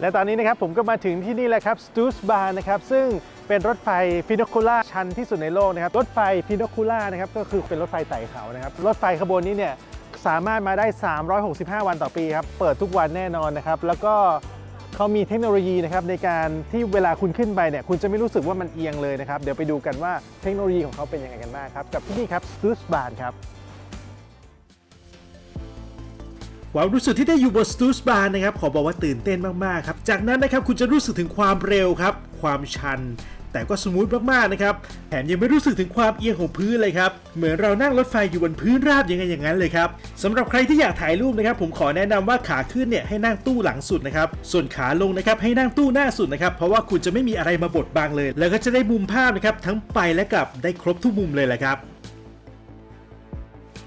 และตอนนี้นะครับผมก็มาถึงที่นี่แหละครับสตูสบาร์นะครับซึ่งเป็นรถไฟฟิน o คูล่าชันที่สุดในโลกนะครับรถไฟฟิน o คูล่านะครับก็คือเป็นรถไฟไต่เขานะครับรถไฟขบวนนี้เนี่ยสามารถมาได้ 365 วันต่อปีครับเปิดทุกวันแน่นอนนะครับแล้วก็เขามีเทคโนโลยีนะครับในการที่เวลาคุณขึ้นไปเนี่ยคุณจะไม่รู้สึกว่ามันเอียงเลยนะครับเดี๋ยวไปดูกันว่าเทคโนโลยีของเขาเป็นยังไงกันบ้างครับกับที่นี่ครับสตูสบาร์ครับ ความรู้สึกที่ได้อยู่บนสตูสบาร์นะครับขอบอกว่าตื่นเต้นมากๆครับจากนั้นนะครับคุณจะรู้สึกถึงความเร็วครับ ความชัน แต่ก็สมูทมากๆนะครับแถมยังไม่รู้สึกถึงความเอียงของพื้นเลยครับเหมือนเรานั่งรถไฟอยู่บนพื้นราบยังไงอย่างนั้นเลยครับสำหรับใครที่อยากถ่ายรูปนะครับ ผมขอแนะนำว่าขาขึ้นเนี่ยให้นั่งตู้หลังสุดนะครับส่วนขาลงนะครับให้นั่งตู้หน้าสุดนะครับเพราะว่าคุณจะไม่มีอะไรมาบดบังเลย แล้วก็จะได้มุมภาพนะครับทั้งไปและกลับได้ครบทุกมุมเลยแหละครับ